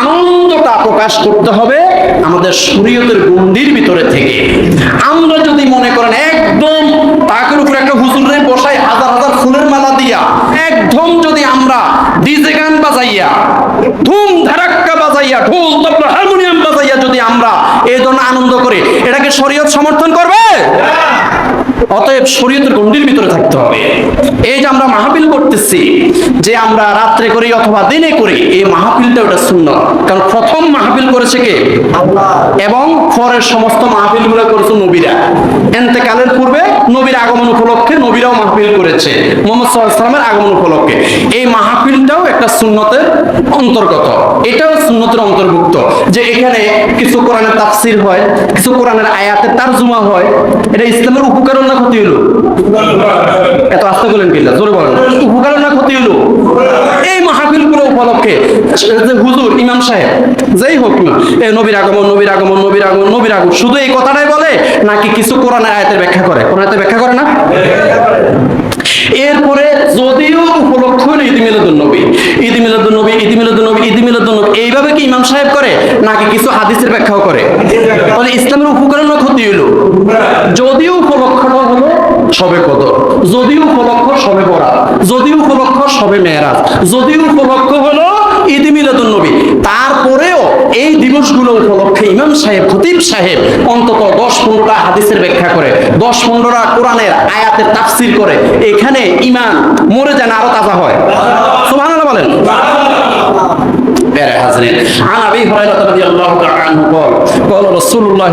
আনন্দটা প্রকাশ করতে হবে আমাদের শরীয়তের গণ্ডির ভিতরে থেকে। আমরা যদি মনে করেন একদম তাকের উপরে একটা হুজুরে বসায় হাজার হাজার ফুলের মালা দিয়া, একদম যদি আমরা ডিজে গান বাজাইয়া ধুম ধারাক্কা বাজাইয়া ঢোল তবলা হারমোনিয়াম বাজাইয়া যদি আমরা এই ধরনের আনন্দ করি এটাকে শরীয়ত সমর্থন করবে? অতএব শরীয়তের গণ্ডির ভিতরে থাকতে হবে। এই যে আমরা মাহফিল করতেছি যে আমরা রাত্রে করি অথবা দিনে করি এই মাহফিলটা ওটা শূন্য কারণ প্রথম মাহফিল করেছে কে? এবং পরের সমস্ত মাহফিলগুলো করেছে নবীরা। এন্তেকালের পূর্বে নবীর আগমন উপলক্ষে নবীরাও মাহফিল করেছে। মোহাম্মদ সাল্লামের আগমন উপলক্ষে। এই মাহফিলটাও একটা সুন্নতের অন্তর্গত এটাও সুন্নতের অন্তর্ভুক্ত। যে এখানে কিছু কোরআনের তাফসির হয়, কিছু কোরআনের আয়াতের তারজুমা হয়, এটা ইসলামের উপকার না ক্ষতি হলো? এত আস্তে বলেন কিল্লা জোরে বলেন। উপকার না ক্ষতি হলো? এই মাহফিলগুলো উপলক্ষে যে হুজুর, ইমাম সাহেব, যেই হোক না, এ নবীর আগমন নবীর আগমন নবীর আগমন নবীর আগমন, শুধু এই কথাটাই বলে, নাকি কিছু কোরআনের আয়াতের ব্যাখ্যা করে? কোরআন ব্যাখ্যা করে না? এরপরে যদিও উপলক্ষ মিলাদুন মিলাদুন নবী এইভাবে কি ইমাম সাহেব করে, নাকি কিছু হাদিসের ব্যাখ্যাও করে? তাহলে ইসলামের উপকরণ ক্ষতি হলো যদিও উপলক্ষটা হলো সবে কদর, যদিও উপলক্ষ সবে পড়া যদিও উপলক্ষ সবে মেয়েরাজ, যদিও উপলক্ষ হলো ঈদ মিলাদুন নবী। তারপরেও এই দিবসগুলো উপলক্ষে ইমাম সাহেব, খতিব সাহেব অন্তত দশ পনেরোটা হাদিসের ব্যাখ্যা করে, দশ পনেরোটা কোরআনের আয়াতের তাফসির করে, এখানে ইমান মরে যেন আরও তাজা হয়। সুবহানাল্লাহ বলেন। প্যারে হাজরিন আন আবি হুরায়রা রাদিয়াল্লাহু তাআলা আনহু বল বল রাসূলুল্লাহ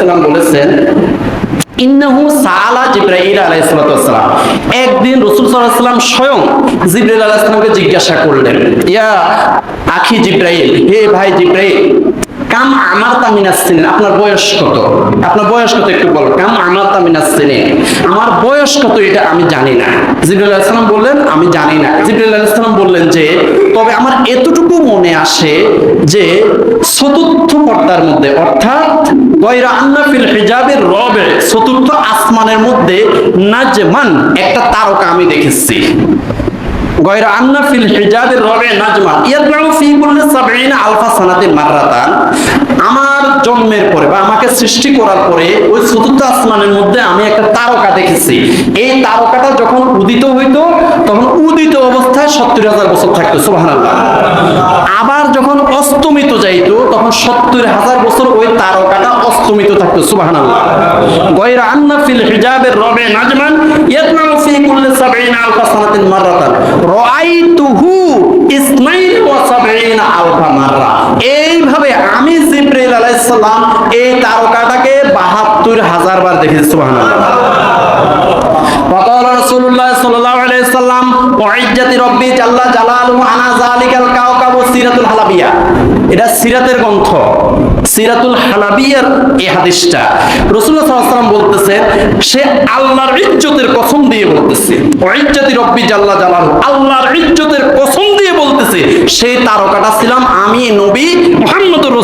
সাল্লাম বলেছেন সাআলা জিব্রাইল একদিন স্বয়ং জিব্রাইল জিজ্ঞাসা করলেন, ইয়া আখি জিব্রাইল, হে ভাই জিব্রাইল, কাম আমার তামিনাসিন আপনার বয়স কত? আপনার বয়স কত একটু বলো, কাম আমার তামিনাসিনে আমার বয়স কত এটা আমি জানি না। জিবরুল আলাইহিস বললেন, আমি জানি না। জিবরুল আলাইহিস বললেন যে, তবে আমার এতটুকু মনে আসে যে চতুর্থ পর্দার মধ্যে, অর্থাৎ চতুর্থ আসমানের মধ্যে নাজমান একটা তারকা আমি দেখেছি। গয়রা আন্না ফিল হিজাবের রবে নাজমা ইয়াদমাউ ফি কুল্লি সাবঈনা আলফা আমার জন্মের পরে বা আমাকে সৃষ্টি করার পরে ওই চতুর্থ আসমানের মধ্যে আমি একটা তারকা দেখেছি। এই তারকাটা যখন উদিত হইতো, তখন উদিত অবস্থায় সত্তর হাজার বছর থাকতো, সুবহানাল্লাহ। আবার যখন অস্তমিত যাইতো, তখন সত্তর হাজার বছর ওই তারকাটা অস্তমিত থাকতো, সুবহানাল্লাহ। গয়রা আন্না ফিল হিজাবের রবে নাজমান ইয়াদমাউ ফি কুল্লি সাবঈনা আলফা সানাতিন মাররাতান। রাআইতুহু ইসনাইন ওয়া সাবঈনা আলফা মাররা। এইভাবে আমি জিবরাইল আলাইহিস সালাম এই তারকাটাকে 72 হাজার বার দেখেছি সুবহানাল্লাহ وقال رسول الله صلى الله عليه وسلم وعجة ربي جل جلاله انا ذلك الكوكب سيرة الحلبية এটা সিরাতের গ্রন্থ সিরাতুল হালাবিয়ার এই হাদিসটা রাসূলুল্লাহ সাল্লাল্লাহু আলাইহি ওয়াসাল্লাম বলতেছে সে আল্লাহর ইজ্জতের কসম দিয়ে বলতেছে ইজ্জতি রব্বি জাল্লা জালাল আল্লাহর ইজ্জতের কসম দিয়ে বলতেছে সেই তারকাটা ছিলাম আমি নবী